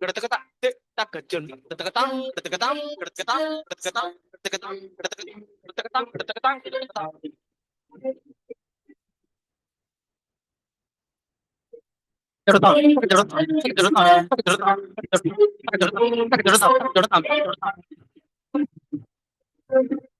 Geratak-getak, tak Thank you.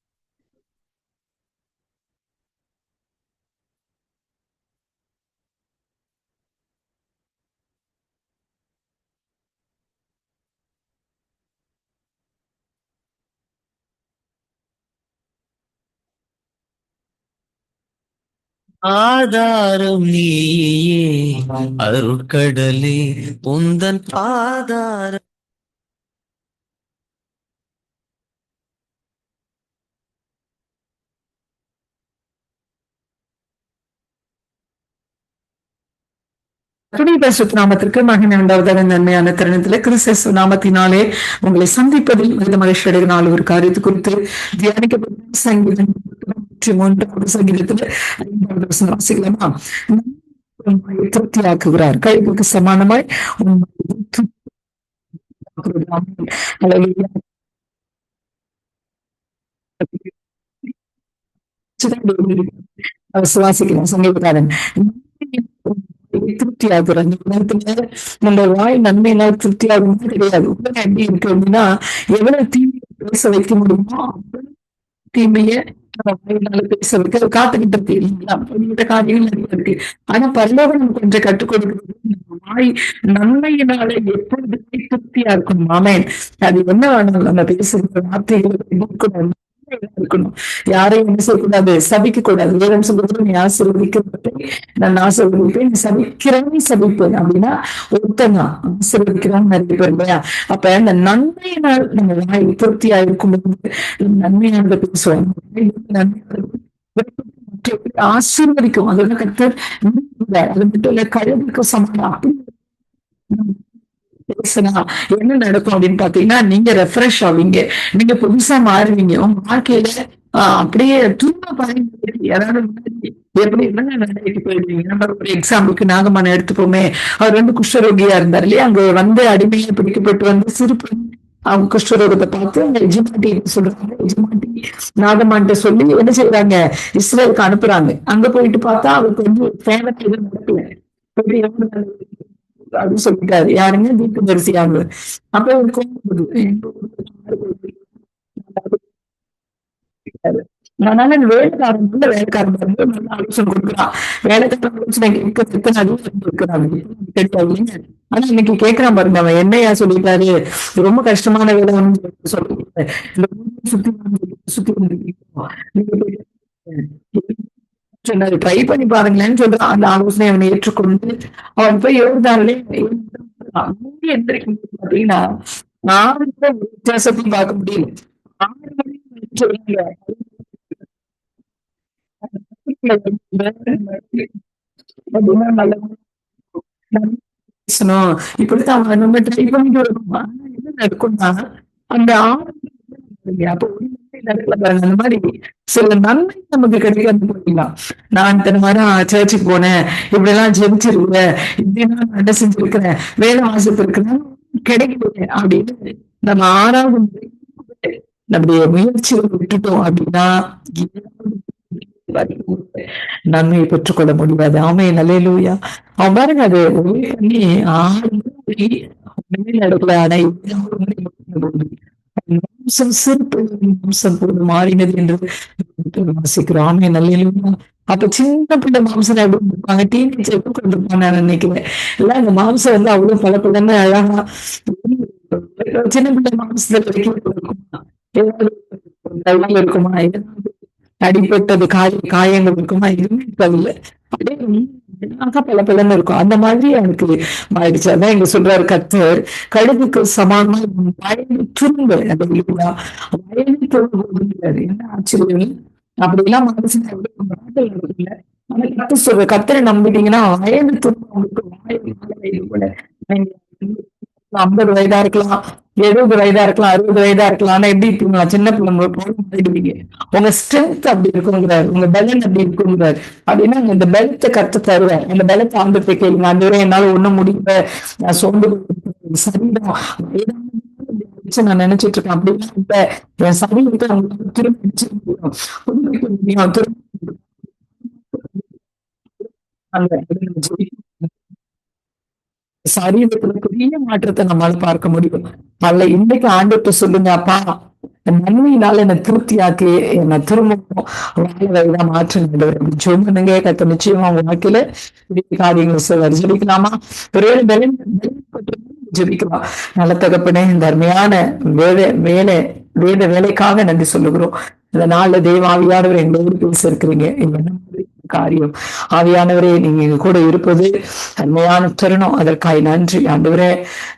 ஆதாரம் நீயே அருட்கடலே உந்தன் ஆதாரம் துணிபரிசுத்த நாமத்திற்கு மகன் உண்டாவதாக நன்மையான தருணத்துல கிறிஸ்து நாமத்தினாலே உங்களை சந்திப்பதில் மிகுந்த மகிழ்ச்சி அடைகிற நாள் ஒரு காரியத்தை குறித்து தியானிக்கப்பட்ட சங்கீதம். நூற்றி மூன்றாவது சங்கீதத்துல ஐந்தாவது வசனம் வாசிக்கலாமா திருப்தியாக்குகிறார் கழிவுக்கு சமானமாய் உம்மை சுவாசிக்கிறோம் சங்கீதக்காரன். இந்த வாய் நன்மையினால் திருப்தி கிடையாது. உலகம் எப்படி இருக்கு அப்படின்னா எவ்வளவு தீமையை பேச வைக்க முடியுமோ அவ்வளவு தீமைய பேசுறதுக்கு வாயினால காத்துக்கிட்டு இருக்கு இல்லைங்களா? அப்படிங்கிற காரியங்கள் நிறைய இருக்கு. ஆனா பரலோகம் நமக்கு கொஞ்சம் கற்றுக் கொடுக்கிறது வாய் நன்மையினால எப்பொழுதுமே திருப்தியா இருக்கும். மாமேன் அது என்ன வேணும் நம்ம பேசுகிற வார்த்தைகள் இருக்கணும். யாரையும் என்ன செய்யக்கூடாது? சபிக்க கூடாது வேதம் சொல்றது? நீ ஆசீர்வதிக்கப்பட்டு நான் ஆசீர்வதிப்பேன் நீ சபிக்கிறேன்னு சபிப்பேன் அப்படின்னா ஒருத்தங்க ஆசீர்வதிக்கிறவன் நிறைய பேர் இல்லையா? அப்ப இந்த நன்மையினால் நம்ம வாய் திருப்தியா இருக்கும்போது நன்மையானதை பேசுவோம் ஆசிர்வதிக்கும். ஆசீர்வதிக்கும் அதோட அது மட்டும் இல்ல கழுவுக்கு சமாளம் அப்படி பேசினா என்ன நடக்கும் அப்படின்னு பாத்தீங்கன்னா நீங்க ரெஃப்ரெஷ் ஆவீங்க. நீங்க புதுசா மாறுவீங்க. உங்க வாழ்க்கையில அப்படியே தூங்க யாராவது எப்படி இருந்தாங்க நடந்துட்டு போயிடுவீங்க? நம்ம ஒரு எக்ஸாம்பிளுக்கு நாகமான எடுத்துப்போமே. அவர் வந்து குஷ்டரோகியா இருந்தார் இல்லையா? அங்க வந்து அடிமையை பிடிக்கப்பட்டு வந்து சிறு அவங்க குஷ்டரோகத்தை பார்த்து அந்த எஜமாட்டி சொல்றாங்க. எஜமாட்டி நாகமான்ட்ட சொல்லி என்ன செய்யறாங்க இஸ்ரேலுக்கு அனுப்புறாங்க. அங்க போயிட்டு பார்த்தா அவருக்கு வந்து ஃபேவரட் எதுவும் நடக்கல. அப்படின்னு சொல்லிட்டாரு. யாருங்க? வீட்டு தீர்க்க தரிசியாங்க அப்ப இவருக்கு கோபம் அதனால வேலைக்காரன் வந்து வேலைக்காரன் வந்து நல்ல ஆலோசனை கொடுக்குறான் வேலைக்காரன் ஆலோசனை கேட்க எத்தனை அதிகம் இருக்கிறாங்க கேட்டாங்க ஆனா இன்னைக்கு கேட்கறான் பாருங்க. அவன் என்னையா சொல்லிட்டாரு? ரொம்ப கஷ்டமான வேலை வந்து சொல்லிட்டு இந்த சுத்தி வந்து- சுத்தி வந்துருக்கீங்க. சொன்னது ட்ரை பண்ணி பாருங்களேன்னு சொல்றான். அந்த ஆலோசனை அவனை ஏற்றுக்கொண்டு அவன் போய் எழுந்தாலே எந்திரிக்க அப்படின்னா ஆறு வித்தியாசத்தையும் பார்க்க முடியல. ஆறு பேசணும். இப்படித்தான் அவன் நம்ம ட்ரை பண்ணிட்டு வருமா என்ன நடக்கும்னா அந்த ஆறு அப்போ நடக்கல பாருங்க அந்த மாதிரி சில நன்மை நமக்கு கிடைக்காது போயிடலாம். நான் இத்தனை வாரம் சர்ச்சுக்கு போனேன். இப்படி எல்லாம் ஜெபிச்சிருக்கிறேன் இப்படி நான் என்ன செஞ்சிருக்கிறேன். வேலை வாசித்திருக்கிறேன் கிடைக்கல அப்படின்னு நம்ம ஆறாவது நம்முடைய முயற்சியை விட்டுட்டோம் அப்படின்னா நன்மையை பெற்றுக்கொள்ள முடியாது. ஆமே நல்லேலூயா அவன் பாருங்க அது ஒரே பண்ணி ஆறு முறை நடக்கல ஆனா மாம்சம் சிறு மாம்சம் மாறினது என்று வாசிக்கிறோம் ஆமே நல்லேலூயா அப்ப சின்ன பிள்ளை மாம்சம் எப்படி இருப்பாங்க டீனேஜ் எப்படி கொண்டிருப்பாங்க நான் நினைக்கிறேன் இல்ல அந்த மாம்சம் வந்து அவ்வளவு பல அழகா. சின்ன பிள்ளை மாம்சத்துல வரைக்கும் இருக்குமா ஏதாவது இருக்குமா? அடிபட்டது காய காயங்கள் இருக்குமா? எதுவுமே இருக்காதுல்ல அப்படியே அக்கா பல பலன்னு இருக்கும். அந்த மாதிரி எனக்கு மாறிடுச்சு. அதான் எங்க சொல்றாரு கத்தர் கடுகுக்கு சமானமா வயலு துரும்பு. அந்த இல்லையா வயலு துரும்பு என்ன ஆச்சரியம்? அப்படிலாம் மனுஷன் நாட்டில் கத்து சொல்ற கத்தரை நம்பிட்டீங்கன்னா வயலு துரும்பு அவங்களுக்கு வாயில் போல. ஐம்பது வயதா இருக்கலாம் எழுபது வயதா இருக்கலாம் அறுபது வயதா இருக்கலாம் ஆனா எப்படி இருப்பீங்களா சின்ன பிள்ளை போல மாறிடுவீங்க. உங்க ஸ்ட்ரென்த் அப்படி இருக்குங்கிறாரு உங்க பலன் அப்படி இருக்குங்கிறாரு அப்படின்னா இந்த பலத்தை கத்து தருவேன். அந்த பலத்தை ஆண்டு கேளுங்க. அந்த வரை என்னால ஒண்ணும் முடியல. நான் சோர்ந்து சரிதான். வச்சு நான் நினைச்சிட்டு இருக்கேன். அப்படின்னா இப்ப என் சரீரத்தை உங்களுக்கு திரும்ப முடியும் திரும்ப சரீரத்துல பெரிய மாற்றத்தை நம்மால பார்க்க முடியும். அல்ல இன்னைக்கு ஆண்டுட்டு சொல்லுங்க அப்பா நன்மையினால என்னை திருப்தியாக்கி என்னை திரும்பவும் வாழ வயதா மாற்றுங்க கத்த நிச்சயமா உங்க வாழ்க்கையில பெரிய காரியங்கள் சொல்வார் ஜெபிக்கலாமா? ஒரே பலன் ஜெபிக்கலாம். நல்ல தகப்பனே இந்த அருமையான வேலை வேலை வேத வேலைக்காக நன்றி சொல்லுகிறோம். இந்த நாள்ல தெய்வ ஆவியானவர் எங்களோடு பேச இருக்கிறீங்க என்ன காரியம். ஆவியானவரே நீங்க எங்க கூட இருப்பது அருமையான தருணம். அதற்காய் நன்றி. ஆண்டவரே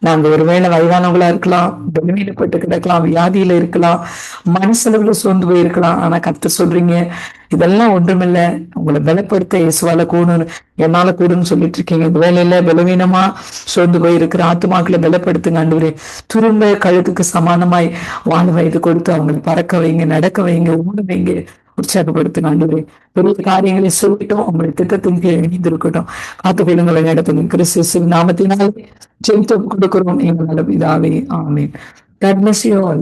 நாங்க ஒருவேளை வயதானவங்களா இருக்கலாம் பலவீனப்பட்டு கிடக்கலாம் வியாதியில இருக்கலாம் மனசளவுல சோர்ந்து போயிருக்கலாம். ஆனா கத்து சொல்றீங்க இதெல்லாம் ஒன்றுமில்ல. உங்களை பலப்படுத்த இயேசுவால கூடணும் என்னால கூடுன்னு சொல்லிட்டு இருக்கீங்க. இந்த வேலையில பலவீனமா சோர்ந்து போயிருக்கிற ஆத்துமாக்களை பலப்படுத்துங்க ஆண்டவரே. திரும்ப கழுத்துக்கு சமானமாய் வாழ வயது கொடுத்து அவங்களை பறக்க வைங்க நடக்க வைங்க ஓட வைங்க. உற்சாகப்படுத்துங்க ஆண்டவரே பெரிய காரியங்களை சொல்லிட்டோம் உங்களை திட்டத்தின் கீழ் இணைந்திருக்கட்டும் காத்து கொள்ளுங்களை நடத்துங்க கிறிஸ்து நாமத்தினால் ஜெயித்து கொடுக்கிறோம் எங்கள் நல்ல பிதாவே ஆமென் God bless you all.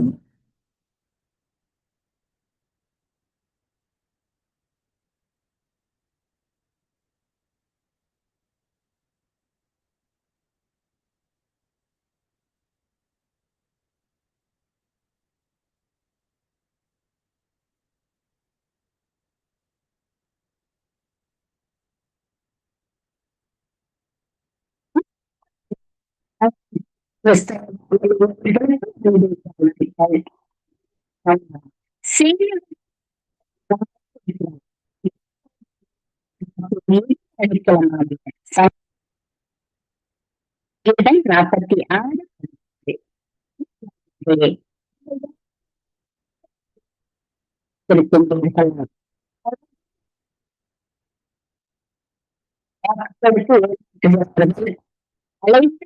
நாற்பத்தி ஆறு இருக்கின்றீர்கள் அழைத்து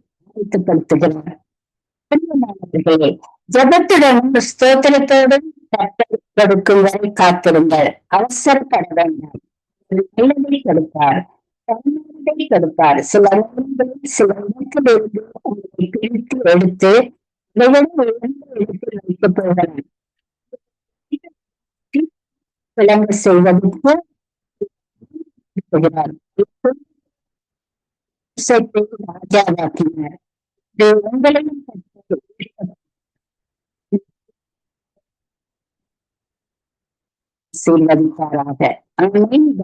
ஆசிரியப்படுத்துகிறார் பிரியமானவர்களே, ஜெபத்துடனும் ஸ்தோத்திரத்தோடும் கர்த்தர் கொடுக்கும் வரை காத்திருங்கள். அவசரப்பட வேண்டாம். நல்லதை கொடுப்பார். தன்மையை கொடுப்பார். சில நேரங்களில் சில இடத்திலிருந்து உங்களை பிரித்து எடுத்து மிகவும் உயர்ந்த இடத்தில் வைக்கப் போகிறார் விளங்க செய்வதற்கு ராஜாவாக்கினார். இது உங்களையும் ஆசீர்வதிப்பாராக ஆமென் இந்த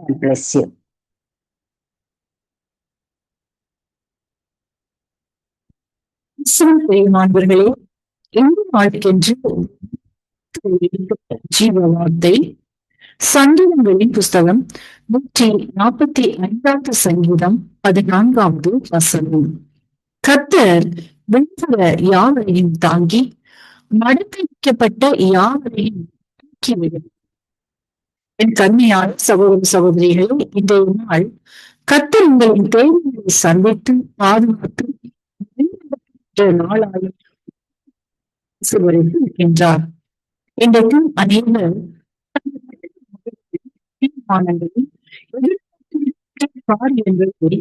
ஜீவ வார்த்தை சங்கீதங்களின் புஸ்தகம் நூற்றி நாற்பத்தி ஐந்தாவது சங்கீதம் பதினான்காவது வசனம். கத்தர் விழுகிற யாவரையும் தாங்கி மடக்கி வைக்கப்பட்ட யாவரையும் தூக்கிவிடும் என் கண்மையான சகோதர சகோதரிகளே இன்றைய நாள் கத்தர் உங்களின் தேவைகளை சந்தித்து பாதுகாத்து நாளாக இருக்கின்றார் இன்றைக்கு அநேகர் தீர்மானங்களில் எதிர்பார்த்திருக்கிற காரியங்களை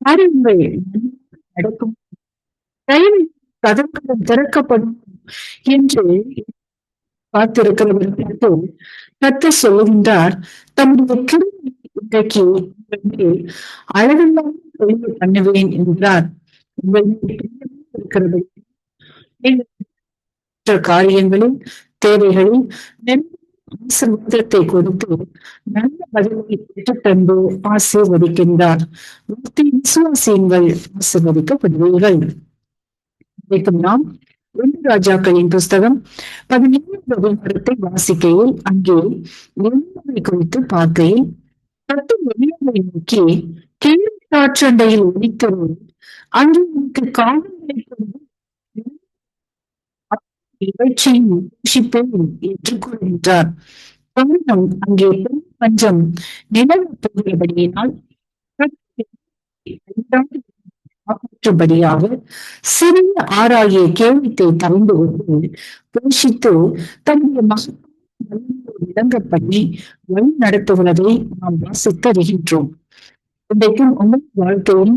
காரியங்கள் நடக்கும். ரயில் கதவுகளும் திறக்கப்படும் என்று காத்திருக்கிறவர்களுக்கு கத்த சொல்லுகின்றார் தம்முடைய கிருமி இன்றைக்கு உங்கள் மேல் அழகெல்லாம் பொழிவு பண்ணுவேன் என்கிறார் இருக்கிறது. காரியங்களில் தேவைகளில் நன்மை ஆசீர்வாதத்தை கொடுத்து நல்ல பதிலை பெற்றுத்தந்து ஆசீர்வதிக்கின்றார். வார்த்தை விசுவாசியுங்கள் ஆசீர்வதிக்கப்படுவீர்கள். இன்றைக்கும் நாம் ரெண்டு ராஜாக்களின் புஸ்தகம் பதினேழாவது அதிகாரத்தை வாசிக்கையில் அங்கே எளிமையை குறித்து பார்க்கையில் பத்து எளியவை நோக்கி கீழ் காற்றண்டையில் ஒழித்தவர் அங்கே எனக்கு காவல்களை கொண்டு நிகழ்ச்சியை யோசிப்பேன் என்று கூறுகின்றார் காரணம் அங்கே பெரும் பஞ்சம் நிலவு போகிறபடியினால் காப்பாற்றும்படியாக சிறிய ஆறாகிய கேள்வித்தை தவிந்து கொண்டு போஷித்து தன்னுடைய மகன் விளங்க பண்ணி வழி நடத்துவதை நாம் வாசித்தருகின்றோம் இன்றைக்கும் உங்கள் வாழ்க்கையில்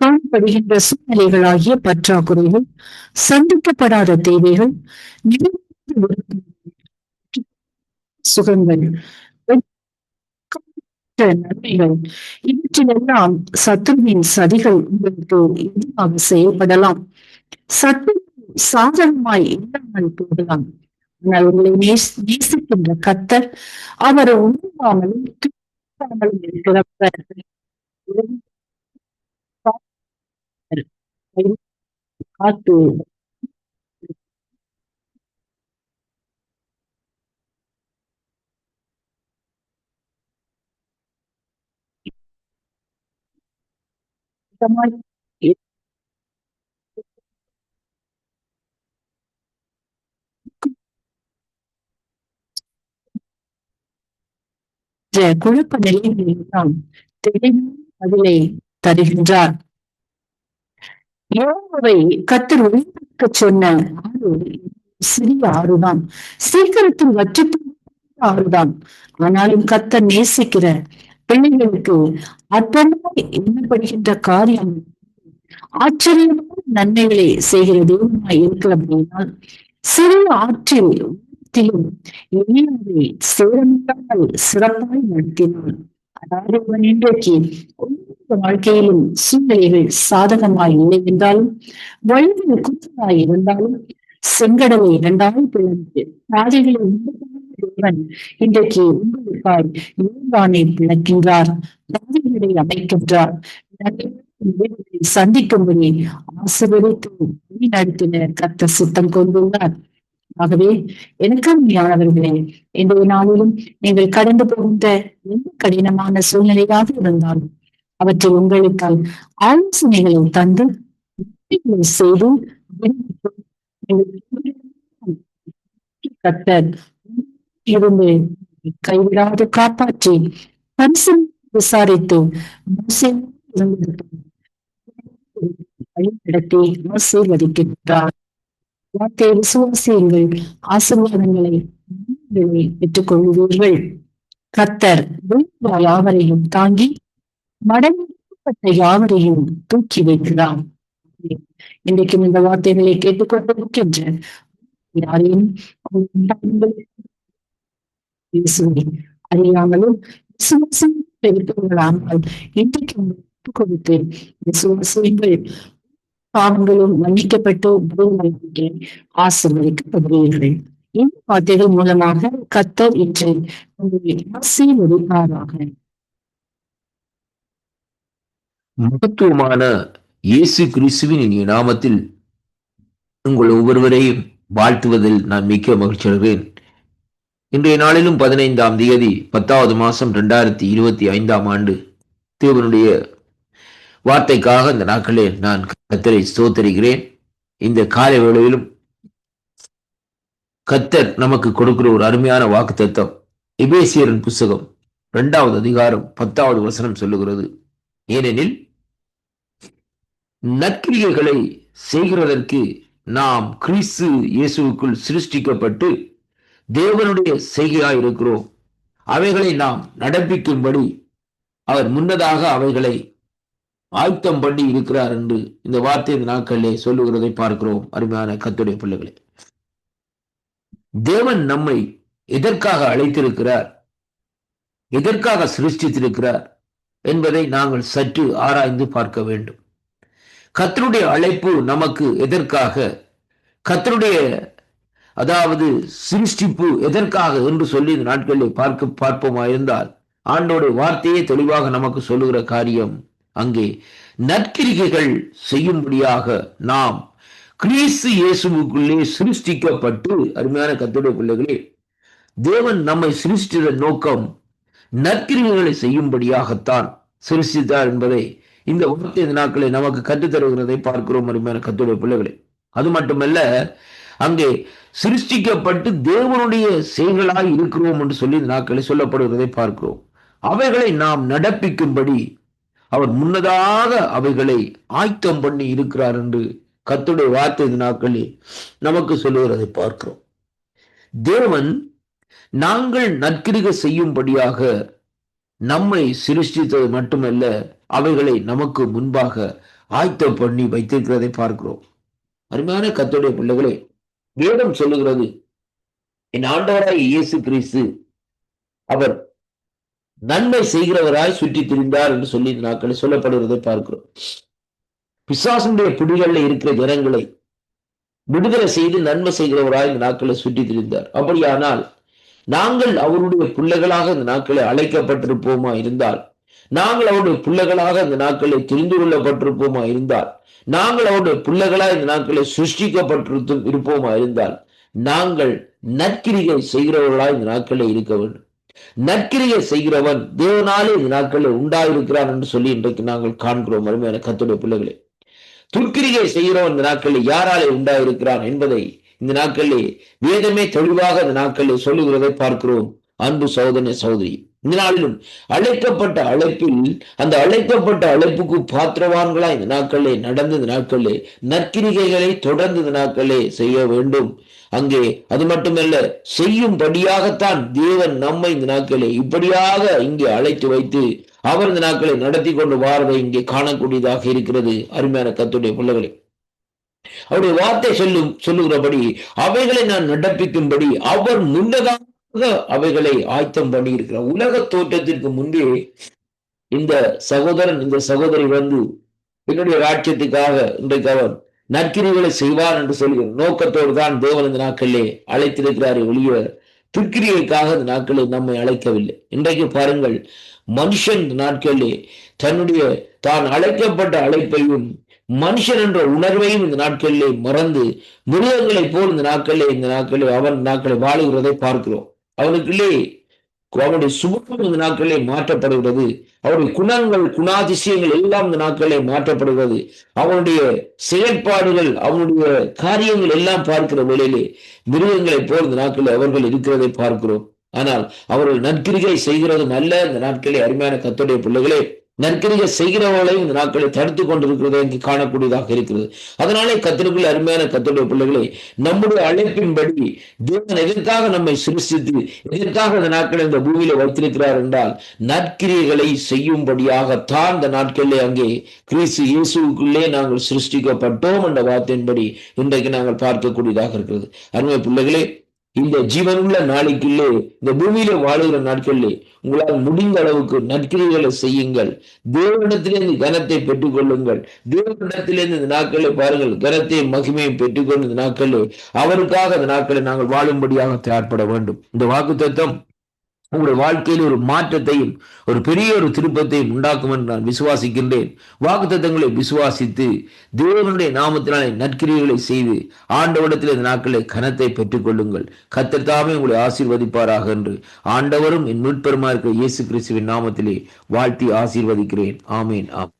காணப்படுகின்ற சூழ்நிலைகளாகிய பற்றாக்குறைகள் சந்திக்கப்படாத தேவைகள் சுகங்கள் நன்மைகள் இவற்றிலெல்லாம் சத்துருவின் சதிகள் உங்களுக்கு எதிராக செயல்படலாம்? சத்து சாதகமாய் இல்லாமல் போகலாம். ஆனால் உங்களை நேசிக்கின்ற கத்தர் அவரை உணவாமலும் இருக்கிறவர். Satu. Sama. Дякую, пане Ліві. Ти பதிலை தருகின்றார். யோகாவை கத்தர் உயிர்க்க சொன்ன ஆறு சிறிய ஆறுதான். சீக்கிரத்தில் வற்றி ஆறுதான். ஆனாலும் கத்தர் நேசிக்கிற பிள்ளைகளுக்கு அற்பமாய் எண்ணப்படுகின்ற காரியம் ஆச்சரியமான நன்மைகளை செய்கிற தெய்வமாய் இருக்கிற அப்படின்னால் சிறிய ஆற்றில் சேரமில்லாமல் சிறப்பாய் நடத்தினான் அதாவது இவன் இன்றைக்கு ஒவ்வொரு வாழ்க்கையிலும் சூழ்நிலைகள் சாதகமாய் இல்லை என்றாலும் வழிகள் குற்றமாய் இருந்தாலும் செங்கடலை இரண்டாலும் பிளந்து பாதைகளை தேவன் இன்றைக்கு உங்களுக்காய் இயல்பானை பிளக்கின்றார் பாதைகளை அமைக்கின்றார். சந்திக்கும்படி ஆசிர்வதித்து நடத்தின கத்த சித்தம் கொண்டுள்ளார். ஆகவே எனக்கருமையானவர்களே இன்றைய நாளிலும் நீங்கள் கடந்து போகின்ற எந்த கடினமான சூழ்நிலையாக இருந்தாலும் அவற்றை உங்களுக்கு ஆலோசனைகளை தந்து செய்து கத்தர் இருந்து கைவிடாது காப்பாற்றி பரிசம் விசாரித்து வழிநடத்தி ஆசீர்வதிக்கின்றார். வார்த்தை விசுவாசியங்கள். ஆசீர்வாதங்களை பெற்றுக் கொள்வீர்கள் கத்தர் யாவரையும் தாங்கி மடங்கப்பட்ட யாவரையும் தூக்கி வைக்கிறார். இன்றைக்கும் இந்த வார்த்தைகளை கேட்டுக்கொண்டிருக்கின்ற யாரையும் அறியாமலும் விசுவாசம் பெருக்கங்களாமல் இன்றைக்கு கொடுத்து விசுவாசியுங்கள். பாவங்களும் மன்னிக்கப்பட்டு ஆசிர்வதிக்கப்படுவீர்கள். இந்த வார்த்தைகள் மூலமாக கத்தர் இன்று உங்களை ஆசீர்வதிப்பாராக மகத்துவமான இயேசு கிறிஸ்துவின் நாமத்தில் உங்கள் ஒவ்வொருவரையும் வாழ்த்துவதில் நான் மிக்க மகிழ்ச்சி அடைகிறேன். இன்றைய நாளிலும் பதினைந்தாம் தேதி பத்தாவது மாதம் ரெண்டாயிரத்தி இருபத்தி ஐந்தாம் ஆண்டு தேவனுடைய வார்த்தைக்காக இந்த நாட்களே நான் கத்தரை ஸ்தோத்தரிக்கிறேன். இந்த காலை வேளையிலும் கத்தர் நமக்கு கொடுக்கிற ஒரு அருமையான வாக்கு தத்துவம் இபேசியரின் புஸ்தகம் இரண்டாவது அதிகாரம் பத்தாவது வசனம் சொல்லுகிறது. ஏனெனில் நற்கிரியைகளை செய்கிறதற்கு நாம் கிறிஸ்து இயேசுவுக்குள் சிருஷ்டிக்கப்பட்டு தேவனுடைய செய்கையாய் இருக்கிறோம் அவைகளை நாம் நடப்பிக்கும்படி அவர் முன்னதாக அவைகளை ஆயுத்தம் பண்ணி இருக்கிறார் என்று இந்த வார்த்தை இந்த நாட்களிலே சொல்லுகிறதை பார்க்கிறோம். அருமையான கத்துடைய பிள்ளைகளே. தேவன் நம்மை எதற்காக அழைத்திருக்கிறார்? எதற்காக சிருஷ்டித்திருக்கிறார்? என்பதை நாங்கள் சற்று ஆராய்ந்து பார்க்க வேண்டும். கத்தருடைய அழைப்பு நமக்கு எதற்காக? கத்தருடைய அதாவது சிருஷ்டிப்பு எதற்காக என்று சொல்லி இந்த நாட்களில் பார்க்க பார்ப்போமா இருந்தால் ஆண்டோடைய வார்த்தையே தெளிவாக நமக்கு சொல்லுகிற காரியம் அங்கே நற்கிரிகைகள் செய்யும்படியாக நாம் கிறிஸ்து இயேசுவுக்குள்ளே சிருஷ்டிக்கப்பட்டு அருமையான கத்துடைய பிள்ளைகளே தேவன் நம்மை சிருஷ்டித நோக்கம் நற்கிரிகைகளை செய்யும்படியாகத்தான் சிருஷ்டித்தார் என்பதை இந்த வார்த்தை இந்த நாட்களை நமக்கு கற்றுத்தருகிறதை பார்க்கிறோம் அருமையான கத்துடைய பிள்ளைகளே. அது மட்டுமல்ல அங்கே சிருஷ்டிக்கப்பட்டு தேவனுடைய செயல்களாய் இருக்கிறோம் என்று சொல்லி இந்த நாட்களில் சொல்லப்படுகிறதை பார்க்கிறோம். அவைகளை நாம் நடப்பிக்கும்படி அவர் முன்னதாக அவைகளை ஆயத்தம் பண்ணி இருக்கிறார் என்று கத்துடைய வார்த்தை நாட்களில் நமக்கு சொல்லுகிறதை பார்க்கிறோம். தேவன் நாங்கள் நற்கிரிகை செய்யும்படியாக நம்மை சிருஷ்டித்தது மட்டுமல்ல அவைகளை நமக்கு முன்பாக ஆயத்தம் பண்ணி வைத்திருக்கிறதை பார்க்கிறோம். அருமையான கத்துடைய பிள்ளைகளே வேதம் சொல்லுகிறது என் ஆண்டவராய் இயேசு கிறிஸ்து அவர் நன்மை செய்கிறவராய் சுற்றி திரிந்தார் என்று சொல்லி இந்த நாட்களில் சொல்லப்படுவதை பார்க்கிறோம். பிசாசனுடைய பிடிகளில் இருக்கிற ஜனங்களை விடுதலை செய்து நன்மை செய்கிறவராய் இந்த நாட்களை சுற்றி திரிந்தார். அப்படியானால் நாங்கள் அவருடைய பிள்ளைகளாக இந்த நாட்களை அழைக்கப்பட்டிருப்போமா இருந்தால் நாங்கள் அவருடைய பிள்ளைகளாக இந்த நாட்களை தெரிந்து கொள்ளப்பட்டிருப்போமா இருந்தால் நாங்கள் அவருடைய பிள்ளைகளாக இந்த நாட்களை சிருஷ்டிக்கப்பட்டிருத்தும் இருப்போமா இருந்தால் நாங்கள் நற்கிரிகை செய்கிறவர்களாக இந்த நாட்களை இருக்க வேண்டும். நற்கிரியை செய்கிறவன் தேவனாலே இந்த நாட்களில் உண்டாயிருக்கிறான் என்று சொல்லி இன்றைக்கு நாங்கள் காண்கிறோம் அருமையான கத்துடைய பிள்ளைகளே. துர்க்கிரியை செய்கிறவன் இந்த நாட்களில் யாராலே உண்டாயிருக்கிறான் என்பதை இந்த நாட்களில் வேதமே தெளிவாக இந்த நாட்களில் சொல்லுகிறதை பார்க்கிறோம். அன்பு சகோதரனே சகோதரி. நாளிலும் அழைக்கப்பட்ட அழைப்பில் அந்த அழைக்கப்பட்ட அழைப்புக்கு பாத்திரவான்களா இந்த நாட்களே நடந்த நாட்களே நற்கிரிகைகளை தொடர்ந்து இந்த செய்ய வேண்டும். அங்கே அது மட்டுமல்ல செய்யும்படியாகத்தான் தேவன் நம்மை இந்த நாட்களே இப்படியாக இங்கே அழைத்து வைத்து அவர் இந்த நாட்களை நடத்தி கொண்டு வாரதை இங்கே காணக்கூடியதாக இருக்கிறது. அருமையான கத்துடைய பிள்ளைகளே. அவருடைய வார்த்தை சொல்லும் சொல்லுகிறபடி அவைகளை நான் நடப்பிக்கும்படி அவர் முன்னதாக அவைகளை ஆயத்தம் பண்ணியிருக்கிறார். உலக தோற்றத்திற்கு முன்பே இந்த சகோதரன் இந்த சகோதரி வந்து என்னுடைய ராட்சியத்துக்காக இன்றைக்கு அவர் நற்கிரிகளை செய்வார் என்று சொல்கிற நோக்கத்தோடு தான் தேவன் இந்த நாட்களிலே அழைத்திருக்கிறார். ஒழிய துக்கிரியைக்காக இந்த நாட்களில் நம்மை அழைக்கவில்லை. இன்றைக்கு பாருங்கள் மனுஷன் இந்த நாட்களிலே தன்னுடைய தான் அழைக்கப்பட்ட அழைப்பையும் மனுஷன் என்ற உணர்வையும் இந்த நாட்களிலே மறந்து மிருகங்களைப் போல் இந்த நாட்களிலே இந்த நாட்களில் அவன் நாட்களை வாழுகிறதை பார்க்கிறோம். அவனுக்குள்ளே அவனுடைய சுபம் இந்த நாட்களிலே மாற்றப்படுகிறது. அவருடைய குணங்கள் குணாதிசயங்கள் எல்லாம் இந்த நாட்களிலே மாற்றப்படுகிறது. அவனுடைய செயற்பாடுகள் அவனுடைய காரியங்கள் எல்லாம் பார்க்கிற வேளையிலே மிருகங்களைப் போல் இந்த நாட்களில் அவர்கள் இருக்கிறதை பார்க்கிறோம். ஆனால் அவர்கள் நற்கிரிகை செய்கிறதும் அல்ல. இந்த நாட்களிலே அருமையான கத்துடைய பிள்ளைகளே நற்கிரிய செய்கிறவர்களை இந்த நாட்களை தடுத்து கொண்டிருக்கிறதை இங்கு காணக்கூடியதாக இருக்கிறது. அதனாலே கத்திற்குள்ள அருமையான கத்தருடைய பிள்ளைகளை நம்முடைய அழைப்பின்படி தேவன் எதற்காக நம்மை சிருஷ்டித்து எதற்காக இந்த நாட்களை இந்த பூமியில வைத்திருக்கிறார் என்றால் நற்கிரியைகளை செய்யும்படியாகத்தான் இந்த நாட்களிலே அங்கே கிறிஸ்து இயேசுக்குள்ளே நாங்கள் சிருஷ்டிக்கப்பட்டோம் என்ற வார்த்தையின்படி இன்றைக்கு நாங்கள் பார்க்கக்கூடியதாக இருக்கிறது. அருமை பிள்ளைகளே இந்த ஜீவனுள்ள நாளைக்குள்ளே இந்த பூமியில வாழுகிற நாட்களிலே உங்களால் முடிந்த அளவுக்கு நற்கிரிகளை செய்யுங்கள். தேவனிடத்திலிருந்து கனத்தை பெற்றுக்கொள்ளுங்கள். தேவனிடத்திலிருந்து இந்த நாட்களை பாருங்கள் கனத்தை மகிமையை பெற்றுக்கொண்டு இந்த நாட்களே அவருக்காக இந்த நாட்களை நாங்கள் வாழும்படியாக தயார்பட வேண்டும். இந்த வாக்கு தத்துவம் உங்களுடைய வாழ்க்கையில் ஒரு மாற்றத்தையும் ஒரு பெரிய ஒரு திருப்பத்தையும் உண்டாக்கும் என்று நான் விசுவாசிக்கின்றேன். வாக்குத்தங்களை விசுவாசித்து தேவனுடைய நாமத்தினாலே நற்கிரியர்களை செய்து ஆண்டவரிடத்தில் இந்த நாட்களை கனத்தை பெற்றுக்கொள்ளுங்கள். கத்தத்தாமே உங்களை ஆசீர்வதிப்பாராக என்று ஆண்டவரும் என் மீட்பெருமா இருக்கிற இயேசு கிறிஸ்துவின் நாமத்திலே வாழ்த்தி ஆசீர்வதிக்கிறேன். ஆமேன் ஆம்